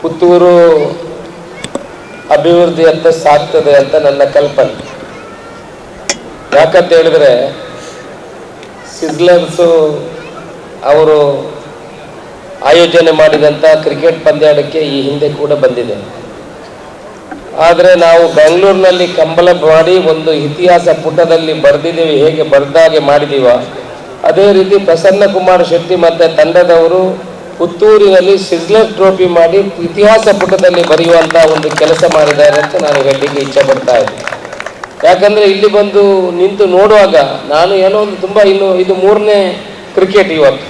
ಪುತ್ತೂರು ಅಭಿವೃದ್ಧಿಯತ್ತ ಸಾಗ್ತದೆ ಅಂತ ನನ್ನ ಕಲ್ಪನೆ. ಯಾಕಂತ ಹೇಳಿದ್ರೆ ಸಿಜ್ಲರ್ಸು ಅವರು ಆಯೋಜನೆ ಮಾಡಿದಂಥ ಕ್ರಿಕೆಟ್ ಪಂದ್ಯಾಟಕ್ಕೆ ಈ ಹಿಂದೆ ಕೂಡ ಬಂದಿದೆ. ಆದರೆ ನಾವು ಬೆಂಗಳೂರಿನಲ್ಲಿ ಕಂಬಳ ಮಾಡಿ ಒಂದು ಇತಿಹಾಸ ಪುಟದಲ್ಲಿ ಬರೆದಿದ್ದೀವಿ, ಹೇಗೆ ಬರೆದಾಗೆ ಮಾಡಿದೀವ ಅದೇ ರೀತಿ ಪ್ರಸನ್ನ ಕುಮಾರ್ ಶೆಟ್ಟಿ ಮತ್ತು ತಂಡದವರು ಪುತ್ತೂರಿನಲ್ಲಿ ಸಿಜ್ಲರ್ ಟ್ರೋಫಿ ಮಾಡಿ ಇತಿಹಾಸ ಪುಟದಲ್ಲಿ ಬರೆಯುವಂಥ ಒಂದು ಕೆಲಸ ಮಾಡಿದ್ದಾರೆ ಅಂತ ನಾನು ಹೇಳಲಿಕ್ಕೆ ಇಚ್ಛೆ ಪಡ್ತಾ ಇದ್ದೀನಿ. ಯಾಕಂದರೆ ಇಲ್ಲಿ ಬಂದು ನಿಂತು ನೋಡುವಾಗ ನಾನು ಏನೋ ಒಂದು ತುಂಬ ಇನ್ನು ಇದು ಮೂರನೇ ಕ್ರಿಕೆಟ್ ಇವತ್ತು.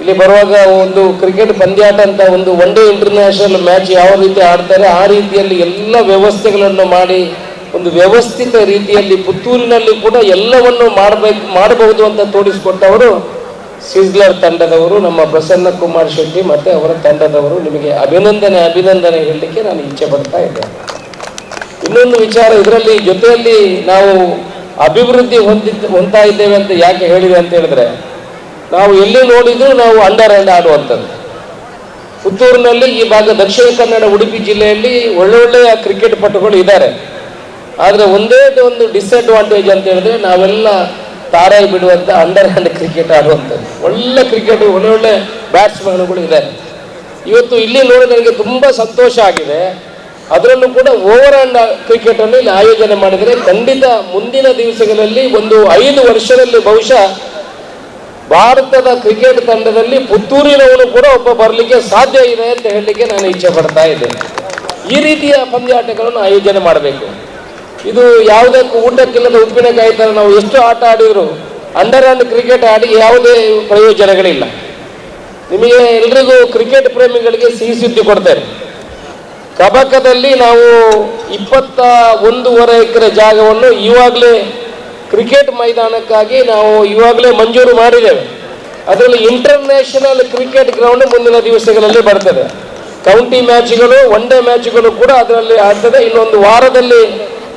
ಇಲ್ಲಿ ಬರುವಾಗ ಒಂದು ಕ್ರಿಕೆಟ್ ಪಂದ್ಯಾಟ ಅಂತ ಒಂದು ಒನ್ ಡೇ ಇಂಟರ್ನ್ಯಾಷನಲ್ ಮ್ಯಾಚ್ ಯಾವ ರೀತಿ ಆಡ್ತಾರೆ ಆ ರೀತಿಯಲ್ಲಿ ಎಲ್ಲ ವ್ಯವಸ್ಥೆಗಳನ್ನು ಮಾಡಿ ಒಂದು ವ್ಯವಸ್ಥಿತ ರೀತಿಯಲ್ಲಿ ಪುತ್ತೂರಿನಲ್ಲಿ ಕೂಡ ಎಲ್ಲವನ್ನು ಮಾಡಬೇಕು, ಮಾಡಬಹುದು ಅಂತ ತೋರಿಸಿಕೊಟ್ಟವರು ಸಿಜ್ಲರ್ ತಂಡದವರು, ನಮ್ಮ ಪ್ರಸನ್ನ ಕುಮಾರ್ ಶೆಟ್ಟಿ ಮತ್ತು ಅವರ ತಂಡದವರು ನಿಮಗೆ ಅಭಿನಂದನೆ ಅಭಿನಂದನೆ ಹೇಳಲಿಕ್ಕೆ ನಾನು ಇಚ್ಛೆ ಪಡ್ತಾ ಇದ್ದೇನೆ. ಇನ್ನೊಂದು ವಿಚಾರ, ಇದರಲ್ಲಿ ಜೊತೆಯಲ್ಲಿ ನಾವು ಅಭಿವೃದ್ಧಿ ಹೊಂದಿದ್ದ ಹೊಂತಾ ಇದ್ದೇವೆ ಅಂತ ಯಾಕೆ ಹೇಳಿದೆ ಅಂತ ಹೇಳಿದ್ರೆ, ನಾವು ಎಲ್ಲಿ ನೋಡಿದ್ರು ನಾವು ಅಂಡರ್ ಹ್ಯಾಂಡ್ ಆಡುವಂಥದ್ದು. ಪುತ್ತೂರಿನಲ್ಲಿ ಈ ಭಾಗ ದಕ್ಷಿಣ ಕನ್ನಡ, ಉಡುಪಿ ಜಿಲ್ಲೆಯಲ್ಲಿ ಒಳ್ಳೊಳ್ಳೆಯ ಕ್ರಿಕೆಟ್ ಪಟುಗಳು ಇದ್ದಾರೆ. ಆದರೆ ಒಂದೇ ಒಂದು ಡಿಸ್ಅಡ್ವಾಂಟೇಜ್ ಅಂತ ಹೇಳಿದ್ರೆ ನಾವೆಲ್ಲ ತಾರಾಯಿ ಬಿಡುವಂಥ ಅಂಡರ್ ಹ್ಯಾಂಡ್ ಕ್ರಿಕೆಟ್ ಆಡುವಂಥದ್ದು. ಒಳ್ಳೆ ಕ್ರಿಕೆಟ್ ಒಳ್ಳೊಳ್ಳೆ ಬ್ಯಾಟ್ಸ್ಮನ್ಗಳು ಇದ್ದಾರೆ ಇವತ್ತು ಇಲ್ಲಿ ನೋಡಿ ನನಗೆ ತುಂಬ ಸಂತೋಷ ಆಗಿದೆ. ಅದರಲ್ಲೂ ಕೂಡ ಓವರ್ ಹ್ಯಾಂಡ್ ಕ್ರಿಕೆಟನ್ನು ಇಲ್ಲಿ ಆಯೋಜನೆ ಮಾಡಿದರೆ ಖಂಡಿತ ಮುಂದಿನ ದಿವಸಗಳಲ್ಲಿ ಒಂದು ಐದು ವರ್ಷದಲ್ಲಿ ಬಹುಶಃ ಭಾರತದ ಕ್ರಿಕೆಟ್ ತಂಡದಲ್ಲಿ ಪುತ್ತೂರಿನವನು ಕೂಡ ಒಬ್ಬ ಬರಲಿಕ್ಕೆ ಸಾಧ್ಯ ಇದೆ ಅಂತ ಹೇಳಲಿಕ್ಕೆ ನಾನು ಇಚ್ಛೆ ಪಡ್ತಾ ಇದ್ದೇನೆ. ಈ ರೀತಿಯ ಪಂದ್ಯಾಟಗಳನ್ನು ಆಯೋಜನೆ ಮಾಡಬೇಕು. ಇದು ಯಾವುದಕ್ಕೂ ಊಟಕ್ಕಿಲ್ಲದ ಉಪ್ಪಿನಕಾಯಿ ತರ ನಾವು ಎಷ್ಟು ಆಟ ಆಡಿದ್ರು ಅಂಡರ್ ಹ್ಯಾಂಡ್ ಕ್ರಿಕೆಟ್ ಆಡಿ ಯಾವುದೇ ಪ್ರಯೋಜನಗಳಿಲ್ಲ. ನಿಮಗೆ ಎಲ್ರಿಗೂ ಕ್ರಿಕೆಟ್ ಪ್ರೇಮಿಗಳಿಗೆ ಸಿಹಿ ಸುದ್ದಿ ಕೊಡ್ತೇನೆ. ಕಬಕದಲ್ಲಿ ನಾವು ಇಪ್ಪತ್ತ ಒಂದೂವರೆ ಎಕರೆ ಜಾಗವನ್ನು ಇವಾಗಲೇ ಕ್ರಿಕೆಟ್ ಮೈದಾನಕ್ಕಾಗಿ ನಾವು ಇವಾಗಲೇ ಮಂಜೂರು ಮಾಡಿದ್ದೇವೆ. ಅದರಲ್ಲಿ ಇಂಟರ್ನ್ಯಾಷನಲ್ ಕ್ರಿಕೆಟ್ ಗ್ರೌಂಡ್ ಮುಂದಿನ ದಿವಸಗಳಲ್ಲಿ ಬರ್ತದೆ. ಕೌಂಟಿ ಮ್ಯಾಚ್ಗಳು, ಒನ್ ಡೇ ಮ್ಯಾಚ್ಗಳು ಕೂಡ ಅದರಲ್ಲಿ ಆಗ್ತದೆ. ಇನ್ನೊಂದು ವಾರದಲ್ಲಿ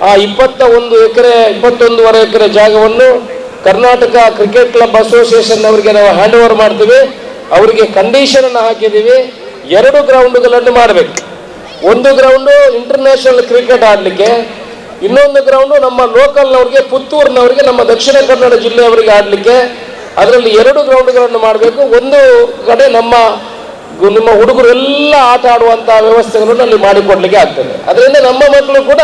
ಆ ಇಪ್ಪತ್ತ ಒಂದು ಎಕರೆ, ಇಪ್ಪತ್ತೊಂದುವರೆ ಎಕರೆ ಜಾಗವನ್ನು ಕರ್ನಾಟಕ ಕ್ರಿಕೆಟ್ ಕ್ಲಬ್ ಅಸೋಸಿಯೇಷನ್ ಅವರಿಗೆ ನಾವು ಹ್ಯಾಂಡ್ ಓವರ್ ಮಾಡ್ತೀವಿ. ಅವರಿಗೆ ಕಂಡೀಷನ್ ಅನ್ನು ಹಾಕಿದ್ದೀವಿ. ಎರಡು ಗ್ರೌಂಡ್ಗಳನ್ನು ಮಾಡಬೇಕು. ಒಂದು ಗ್ರೌಂಡು ಇಂಟರ್ನ್ಯಾಷನಲ್ ಕ್ರಿಕೆಟ್ ಆಡಲಿಕ್ಕೆ, ಇನ್ನೊಂದು ಗ್ರೌಂಡು ನಮ್ಮ ಲೋಕಲ್ನವ್ರಿಗೆ ಪುತ್ತೂರಿನವ್ರಿಗೆ, ನಮ್ಮ ದಕ್ಷಿಣ ಕನ್ನಡ ಜಿಲ್ಲೆಯವರಿಗೆ ಆಡಲಿಕ್ಕೆ. ಅದರಲ್ಲಿ ಎರಡು ಗ್ರೌಂಡ್ಗಳನ್ನು ಮಾಡಬೇಕು. ಒಂದು ಕಡೆ ನಮ್ಮ ನಿಮ್ಮ ಹುಡುಗರು ಎಲ್ಲ ಆಟ ಆಡುವಂಥ ವ್ಯವಸ್ಥೆಗಳನ್ನು ಅಲ್ಲಿ ಮಾಡಿಕೊಡ್ಲಿಕ್ಕೆ ಆಗ್ತದೆ. ಅದರಿಂದ ನಮ್ಮ ಮಕ್ಕಳು ಕೂಡ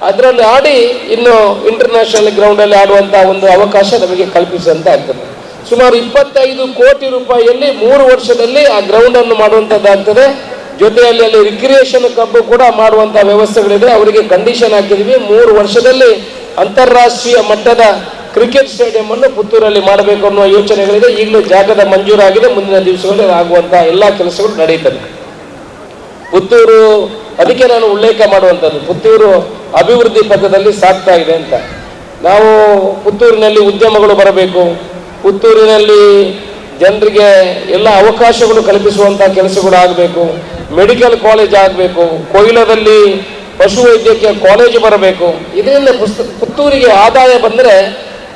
ಅದರಲ್ಲಿ ಆಡಿ ಇನ್ನು ಇಂಟರ್ನ್ಯಾಷನಲ್ ಗ್ರೌಂಡಲ್ಲಿ ಆಡುವಂಥ ಒಂದು ಅವಕಾಶ ನಮಗೆ ಕಲ್ಪಿಸುವಂತ ಆಗ್ತದೆ ಸುಮಾರು ಇಪ್ಪತ್ತೈದು ಕೋಟಿ ರೂಪಾಯಿಯಲ್ಲಿ ಮೂರು ವರ್ಷದಲ್ಲಿ ಆ ಗ್ರೌಂಡನ್ನು ಮಾಡುವಂಥದ್ದಾಗ್ತದೆ ಜೊತೆಯಲ್ಲಿ ಅಲ್ಲಿ ರಿಕ್ರಿಯೇಷನ್ ಕಬ್ಬು ಕೂಡ ಮಾಡುವಂಥ ವ್ಯವಸ್ಥೆಗಳಿದೆ. ಅವರಿಗೆ ಕಂಡೀಷನ್ ಹಾಕಿದ್ವಿ. ಮೂರು ವರ್ಷದಲ್ಲಿ ಅಂತಾರಾಷ್ಟ್ರೀಯ ಮಟ್ಟದ ಕ್ರಿಕೆಟ್ ಸ್ಟೇಡಿಯಂ ಅನ್ನು ಪುತ್ತೂರಲ್ಲಿ ಮಾಡಬೇಕು ಅನ್ನುವ ಯೋಚನೆಗಳಿದೆ. ಈಗಲೂ ಜಾಗದ ಮಂಜೂರಾಗಿದೆ. ಮುಂದಿನ ದಿವಸಗಳಲ್ಲಿ ಆಗುವಂಥ ಎಲ್ಲ ಕೆಲಸಗಳು ನಡೀತದೆ ಪುತ್ತೂರು ಅದಕ್ಕೆ ನಾನು ಉಲ್ಲೇಖ ಮಾಡುವಂಥದ್ದು. ಪುತ್ತೂರು ಅಭಿವೃದ್ಧಿ ಪಥದಲ್ಲಿ ಸಾಗ್ತಾ ಇದೆ ಅಂತ. ನಾವು ಪುತ್ತೂರಿನಲ್ಲಿ ಉದ್ಯಮಗಳು ಬರಬೇಕು. ಪುತ್ತೂರಿನಲ್ಲಿ ಜನರಿಗೆ ಎಲ್ಲ ಅವಕಾಶಗಳು ಕಲ್ಪಿಸುವಂಥ ಕೆಲಸಗಳು ಆಗಬೇಕು. ಮೆಡಿಕಲ್ ಕಾಲೇಜ್ ಆಗಬೇಕು. ಕೊಯ್ಲದಲ್ಲಿ ಪಶುವೈದ್ಯಕೀಯ ಕಾಲೇಜು ಬರಬೇಕು. ಇದರಿಂದ ಪುತ್ತೂರಿಗೆ ಆದಾಯ ಬಂದರೆ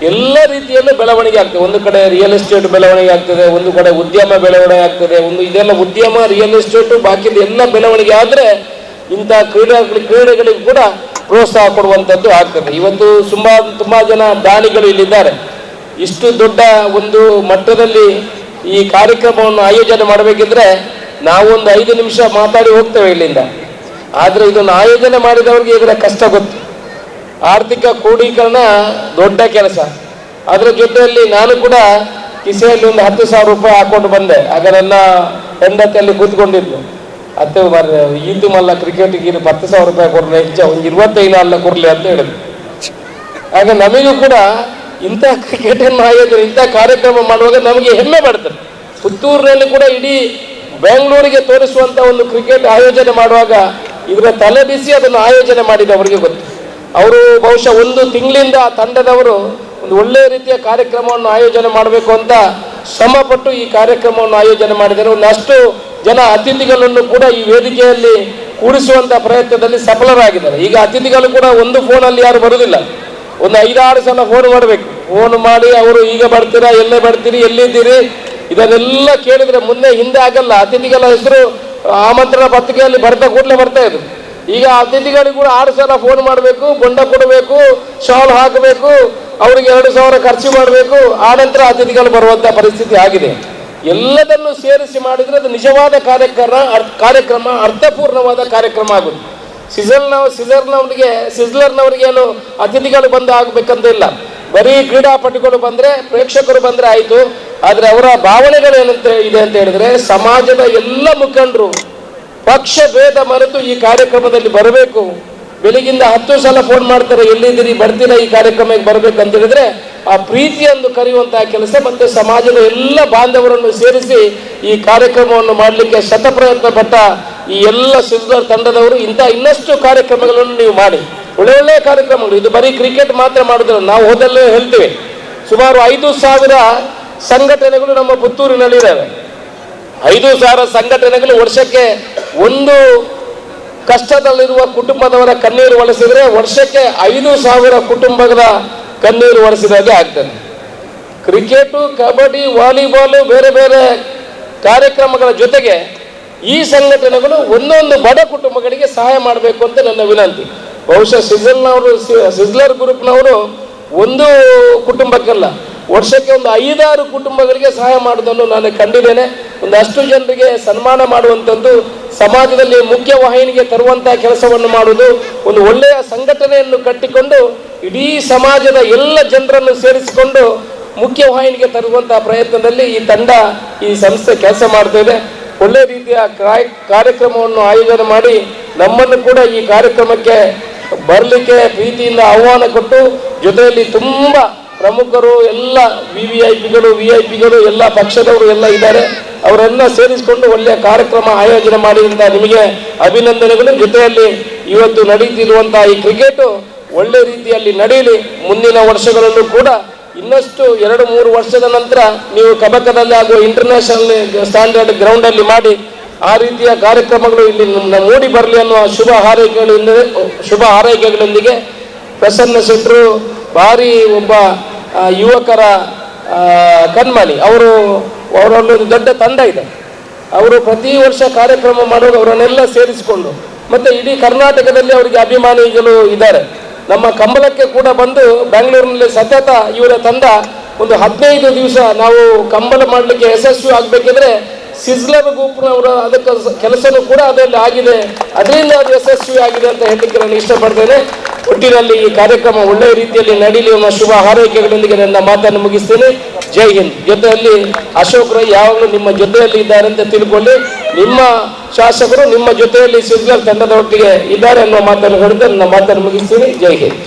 ಎಲ್ಲ ರೀತಿಯಲ್ಲೂ ಬೆಳವಣಿಗೆ ಆಗ್ತದೆ. ಒಂದು ಕಡೆ ರಿಯಲ್ ಎಸ್ಟೇಟ್ ಬೆಳವಣಿಗೆ ಆಗ್ತದೆ, ಒಂದು ಕಡೆ ಉದ್ಯಮ ಬೆಳವಣಿಗೆ ಆಗ್ತದೆ, ಒಂದು ಇದೆಲ್ಲ ಉದ್ಯಮ ರಿಯಲ್ ಎಸ್ಟೇಟು ಬಾಕಿದ ಎಲ್ಲ ಬೆಳವಣಿಗೆ ಆದರೆ ಇಂಥ ಕ್ರೀಡಾ ಕ್ರೀಡೆಗಳಿಗೆ ಕೂಡ ಪ್ರೋತ್ಸಾಹ ಕೊಡುವಂಥದ್ದು ಆಗ್ತದೆ. ಇವತ್ತು ತುಂಬ ತುಂಬ ಜನ ದಾನಿಗಳು ಇಲ್ಲಿದ್ದಾರೆ. ಇಷ್ಟು ದೊಡ್ಡ ಒಂದು ಮಟ್ಟದಲ್ಲಿ ಈ ಕಾರ್ಯಕ್ರಮವನ್ನು ಆಯೋಜನೆ ಮಾಡಬೇಕಿದ್ರೆ ನಾವು ಒಂದು ಐದು ನಿಮಿಷ ಮಾತಾಡಿ ಹೋಗ್ತೇವೆ ಇಲ್ಲಿಂದ. ಆದರೆ ಇದನ್ನು ಆಯೋಜನೆ ಮಾಡಿದವರಿಗೆ ಇದರ ಕಷ್ಟ ಗೊತ್ತು. ಆರ್ಥಿಕ ಕ್ರೋಢೀಕರಣ ದೊಡ್ಡ ಕೆಲಸ. ಅದರ ಜೊತೆಯಲ್ಲಿ ನಾನು ಕೂಡ ಕಿಸೆಯಲ್ಲಿ ಒಂದು ಹತ್ತು ಸಾವಿರ ರೂಪಾಯಿ ಹಾಕೊಂಡು ಬಂದೆ. ಆಗ ನನ್ನ ಹೆಂಡತಿಯಲ್ಲಿ ಕೂತ್ಕೊಂಡಿದ್ದು. ಅತ್ತೆ ಬರ ಇದು ಮಲ್ಲ ಕ್ರಿಕೆಟಿಗೆ ಇನ್ನು ಹತ್ತು ಸಾವಿರ ರೂಪಾಯಿ ಕೊಡಲಿ ಹೆಚ್ಚ ಒಂದು ಇರುವತ್ತೈದು ಅಲ್ಲ ಕೊಡಲಿ ಅಂತ ಹೇಳಿದ್ರು. ಆಗ ನಮಗೂ ಕೂಡ ಇಂಥ ಕ್ರಿಕೆಟನ್ನು ಆಯೋಜನೆ, ಇಂಥ ಕಾರ್ಯಕ್ರಮ ಮಾಡುವಾಗ ನಮಗೆ ಹೆಮ್ಮೆ ಪಡ್ತಾರೆ ಪುತ್ತೂರಿನಲ್ಲಿ ಕೂಡ ಇಡೀ ಬೆಂಗಳೂರಿಗೆ ತೋರಿಸುವಂಥ ಒಂದು ಕ್ರಿಕೆಟ್ ಆಯೋಜನೆ ಮಾಡುವಾಗ ಇವರ ತಲೆ ಬಿಸಿ ಅದನ್ನು ಆಯೋಜನೆ ಮಾಡಿದ ಅವರಿಗೆ ಗೊತ್ತು. ಅವರು ಬಹುಶಃ ಒಂದು ತಿಂಗಳಿಂದ ತಂಡದವರು ಒಂದು ಒಳ್ಳೆಯ ರೀತಿಯ ಕಾರ್ಯಕ್ರಮವನ್ನು ಆಯೋಜನೆ ಮಾಡಬೇಕು ಅಂತ ಶ್ರಮಪಟ್ಟು ಈ ಕಾರ್ಯಕ್ರಮವನ್ನು ಆಯೋಜನೆ ಮಾಡಿದ್ದಾರೆ ಒಂದಷ್ಟು ಜನ ಅತಿಥಿಗಳನ್ನು ಕೂಡ ಈ ವೇದಿಕೆಯಲ್ಲಿ ಕೂಡಿಸುವಂತ ಪ್ರಯತ್ನದಲ್ಲಿ ಸಫಲರಾಗಿದ್ದಾರೆ. ಈಗ ಅತಿಥಿಗಳು ಕೂಡ ಒಂದು ಫೋನಲ್ಲಿ ಯಾರು ಬರುವುದಿಲ್ಲ ಒಂದು ಐದಾರು ಸಲ ಫೋನ್ ಮಾಡಬೇಕು. ಫೋನ್ ಮಾಡಿ ಅವರು ಈಗ ಬರ್ತೀರಾ, ಎಲ್ಲೇ ಬರ್ತೀರಿ, ಎಲ್ಲಿದ್ದೀರಿ, ಇದನ್ನೆಲ್ಲ ಕೇಳಿದ್ರೆ ಮುಂದೆ ಹಿಂದೆ ಆಗಲ್ಲ. ಅತಿಥಿಗಳ ಹೆಸರು ಆಮಂತ್ರಣ ಪತ್ರಿಕೆಯಲ್ಲಿ ಬರ್ತಾ ಕೂಡಲೇ ಬರ್ತಾ ಇದ್ರು ಈಗ ಅತಿಥಿಗಳಿಗೆ ಕೂಡ ಆರು ಸಲ ಫೋನ್ ಮಾಡಬೇಕು ಬೊಂಡ ಕೊಡಬೇಕು ಶಾಲ್ ಹಾಕಬೇಕು, ಅವರಿಗೆ ಎರಡು ಸಾವಿರ ಖರ್ಚು ಮಾಡಬೇಕು. ಆನಂತರ ಅತಿಥಿಗಳು ಬರುವಂಥ ಪರಿಸ್ಥಿತಿ ಆಗಿದೆ. ಎಲ್ಲದನ್ನು ಸೇರಿಸಿ ಮಾಡಿದ್ರೆ ಅದು ನಿಜವಾದ ಕಾರ್ಯಕ್ರಮ ಕಾರ್ಯಕ್ರಮ, ಅರ್ಥಪೂರ್ಣವಾದ ಕಾರ್ಯಕ್ರಮ ಆಗುತ್ತೆ. ಸಿಸಲ್ನವ್ ಸಿಸರ್ನವರಿಗೆ ಸಿಸ್ಲರ್ನವರಿಗೆ ಏನು ಅತಿಥಿಗಳು ಬಂದು ಆಗಬೇಕಂತ ಇಲ್ಲ. ಬರೀ ಕ್ರೀಡಾಪಟುಗಳು ಬಂದ್ರೆ, ಪ್ರೇಕ್ಷಕರು ಬಂದ್ರೆ ಆಯಿತು. ಆದರೆ ಅವರ ಭಾವನೆಗಳು ಏನಂತ ಇದೆ ಅಂತ ಹೇಳಿದ್ರೆ, ಸಮಾಜದ ಎಲ್ಲ ಮುಖಂಡರು ಪಕ್ಷ, ಭೇದ ಮರೆತು ಈ ಕಾರ್ಯಕ್ರಮದಲ್ಲಿ ಬರಬೇಕು. ಬೆಳಿಗಿಂದ ಹತ್ತು ಸಲ ಫೋನ್ ಮಾಡ್ತಾರೆ, ಎಲ್ಲಿದ್ದೀರಿ, ಬರ್ತೀರಾ ಈ ಕಾರ್ಯಕ್ರಮಕ್ಕೆ ಬರ್ಬೇಕಂತ ಹೇಳಿದ್ರೆ ಆ ಪ್ರೀತಿಯನ್ನು ಕರೆಯುವಂತಹ ಕೆಲಸ ಮತ್ತೆ ಸಮಾಜದ ಎಲ್ಲ ಬಾಂಧವರನ್ನು ಸೇರಿಸಿ ಈ ಕಾರ್ಯಕ್ರಮವನ್ನು ಮಾಡಲಿಕ್ಕೆ ಶತಪ್ರಯತ್ನ ಪಟ್ಟ ಈ ಎಲ್ಲ ಸಿಲ್ವರ್ ತಂಡದವರು ಇಂಥ ಇನ್ನಷ್ಟು ಕಾರ್ಯಕ್ರಮಗಳನ್ನು ನೀವು ಮಾಡಿ. ಒಳ್ಳೆ ಒಳ್ಳೆಯ ಕಾರ್ಯಕ್ರಮಗಳು. ಇದು ಬರೀ ಕ್ರಿಕೆಟ್ ಮಾತ್ರ ಮಾಡುದಿಲ್ಲ. ನಾವು ಹೋದಲ್ಲೇ ಹೇಳ್ತೇವೆ. ಸುಮಾರು ಐದು ಸಾವಿರ ಸಂಘಟನೆಗಳು ನಮ್ಮ ಪುತ್ತೂರಿನಲ್ಲಿ ಇದ್ದಾವೆ ಐದು ಸಾವಿರ ಸಂಘಟನೆಗಳು ವರ್ಷಕ್ಕೆ ಒಂದು ಕಷ್ಟದಲ್ಲಿರುವ ಕುಟುಂಬದವರ ಕಣ್ಣೀರು ಒಳಸಿದ್ರೆ ವರ್ಷಕ್ಕೆ ಐದು ಸಾವಿರ ಕುಟುಂಬದ ಕಣ್ಣೀರು ಒಳಸಿದಾಗೆ ಆಗ್ತದೆ. ಕ್ರಿಕೆಟು, ಕಬಡ್ಡಿ, ವಾಲಿಬಾಲು ಬೇರೆ ಬೇರೆ ಕಾರ್ಯಕ್ರಮಗಳ ಜೊತೆಗೆ ಈ ಸಂಘಟನೆಗಳು ಒಂದೊಂದು ಬಡ ಕುಟುಂಬಗಳಿಗೆ ಸಹಾಯ ಮಾಡಬೇಕು ಅಂತ ನನ್ನ ವಿನಂತಿ. ಬಹುಶಃ ಸಿಜಲ್ನವರು ಸಿಜ್ಲರ್ ಗ್ರೂಪ್ನವರು ಒಂದು ಕುಟುಂಬಕ್ಕಲ್ಲ. ವರ್ಷಕ್ಕೆ ಒಂದು ಐದಾರು ಕುಟುಂಬಗಳಿಗೆ ಸಹಾಯ ಮಾಡೋದನ್ನು ನಾನು ಕಂಡಿದ್ದೇನೆ. ಒಂದಷ್ಟು ಜನರಿಗೆ ಸನ್ಮಾನ ಮಾಡುವಂಥದ್ದು ಸಮಾಜದಲ್ಲಿ ಮುಖ್ಯ ವಾಹಿನಿಗೆ ತರುವಂತಹ ಕೆಲಸವನ್ನು ಮಾಡುವುದು ಒಂದು ಒಳ್ಳೆಯ ಸಂಘಟನೆಯನ್ನು ಕಟ್ಟಿಕೊಂಡು ಇಡೀ ಸಮಾಜದ ಎಲ್ಲ ಜನರನ್ನು ಸೇರಿಸಿಕೊಂಡು ಮುಖ್ಯ ವಾಹಿನಿಗೆ ತರುವಂತಹ ಪ್ರಯತ್ನದಲ್ಲಿ ಈ ತಂಡ ಈ ಸಂಸ್ಥೆ ಕೆಲಸ ಮಾಡ್ತಾ ಇದೆ ಒಳ್ಳೆ ರೀತಿಯ ಕಾರ್ಯಕ್ರಮವನ್ನು ಆಯೋಜನೆ ಮಾಡಿ ನಮ್ಮನ್ನು ಕೂಡ ಈ ಕಾರ್ಯಕ್ರಮಕ್ಕೆ ಬರಲಿಕ್ಕೆ ಪ್ರೀತಿಯಿಂದ ಆಹ್ವಾನ ಕೊಟ್ಟು ಜೊತೆಯಲ್ಲಿ ತುಂಬ ಪ್ರಮುಖರು ಎಲ್ಲ ವಿ ವಿ ಐ ಪಿಗಳು ವಿ ಐ ಪಿಗಳು ಎಲ್ಲ ಪಕ್ಷದವರು ಎಲ್ಲ ಇದ್ದಾರೆ. ಅವರೆಲ್ಲ ಸೇರಿಸಿಕೊಂಡು ಒಳ್ಳೆಯ ಕಾರ್ಯಕ್ರಮ ಆಯೋಜನೆ ಮಾಡಿದಂಥ ನಿಮಗೆ ಅಭಿನಂದನೆಗಳು. ಜೊತೆಯಲ್ಲಿ ಇವತ್ತು ನಡೀತಿರುವಂತಹ ಈ ಕ್ರಿಕೆಟು ಒಳ್ಳೆ ರೀತಿಯಲ್ಲಿ ನಡೆಯಲಿ. ಮುಂದಿನ ವರ್ಷಗಳಲ್ಲೂ ಕೂಡ ಇನ್ನಷ್ಟು ಎರಡು ಮೂರು ವರ್ಷದ ನಂತರ ನೀವು ಕಬಕದಲ್ಲಿ ಹಾಗೂ ಇಂಟರ್ನ್ಯಾಷನಲ್ ಸ್ಟ್ಯಾಂಡರ್ಡ್ ಗ್ರೌಂಡಲ್ಲಿ ಮಾಡಿ ಆ ರೀತಿಯ ಕಾರ್ಯಕ್ರಮಗಳು ಇಲ್ಲಿ ಮೂಡಿ ಬರಲಿ ಅನ್ನುವ ಶುಭ ಹಾರೈಕೆಗಳಿಂದ, ಶುಭ ಹಾರೈಕೆಗಳೊಂದಿಗೆ ಪ್ರಸನ್ನ ಶೆಟ್ಟರು ಭಾರಿ ಒಬ್ಬ ಯುವಕರ ಕಣ್ಮಣಿ ಅವರು, ಅವರಲ್ಲೊಂದು ದೊಡ್ಡ ತಂಡ ಇದೆ. ಅವರು ಪ್ರತಿ ವರ್ಷ ಕಾರ್ಯಕ್ರಮ ಮಾಡುವಾಗ ಅವರನ್ನೆಲ್ಲ ಸೇರಿಸಿಕೊಂಡು, ಮತ್ತೆ ಇಡೀ ಕರ್ನಾಟಕದಲ್ಲಿ ಅವರಿಗೆ ಅಭಿಮಾನಿಗಳು ಇದ್ದಾರೆ. ನಮ್ಮ ಕಂಬಳಕ್ಕೆ ಕೂಡ ಬಂದು ಬೆಂಗಳೂರಿನಲ್ಲಿ ಸತತ ಇವರ ತಂಡ ಒಂದು ಹದಿನೈದು ದಿವಸ ನಾವು ಕಂಬಳ ಮಾಡಲಿಕ್ಕೆ ಯಶಸ್ವಿ ಆಗಬೇಕಿದ್ರೆ ಸಿಜ್ಲರ್ ಗೋಪುರವರ ಅದಕ್ಕೆ ಕೆಲಸನೂ ಕೂಡ ಅದರಲ್ಲಿ ಆಗಿದೆ. ಅದರಿಂದ ಅದು ಯಶಸ್ವಿ ಆಗಿದೆ ಅಂತ ಹೇಳಲಿಕ್ಕೆ ನಾನು ಇಷ್ಟಪಡ್ತೇನೆ. ಒಟ್ಟಿನಲ್ಲಿ ಈ ಕಾರ್ಯಕ್ರಮ ಒಳ್ಳೆಯ ರೀತಿಯಲ್ಲಿ ನಡೀಲಿ ಅನ್ನೋ ಶುಭ ಹಾರೈಕೆಗಳೊಂದಿಗೆ ನನ್ನ ಮಾತನ್ನು ಮುಗಿಸ್ತೇನೆ. ಜೈ ಹಿಂದ್. ಜೊತೆಯಲ್ಲಿ ಅಶೋಕ್ ರೈ ಯಾವಾಗಲೂ ನಿಮ್ಮ ಜೊತೆಯಲ್ಲಿ ಇದ್ದಾರೆ ಅಂತ ತಿಳ್ಕೊಳ್ಳಿ. ನಿಮ್ಮ ಶಾಸಕರು ನಿಮ್ಮ ಜೊತೆಯಲ್ಲಿ ಸಿಸ್ಲರ್ ತಂಡದ ಒಟ್ಟಿಗೆ ಇದ್ದಾರೆ ಅನ್ನೋ ಮಾತನ್ನು ಹೇಳಿದ್ರೆ ನನ್ನ ಮಾತನ್ನು ಮುಗಿಸ್ತೀನಿ. ಜೈ ಹಿಂದ್.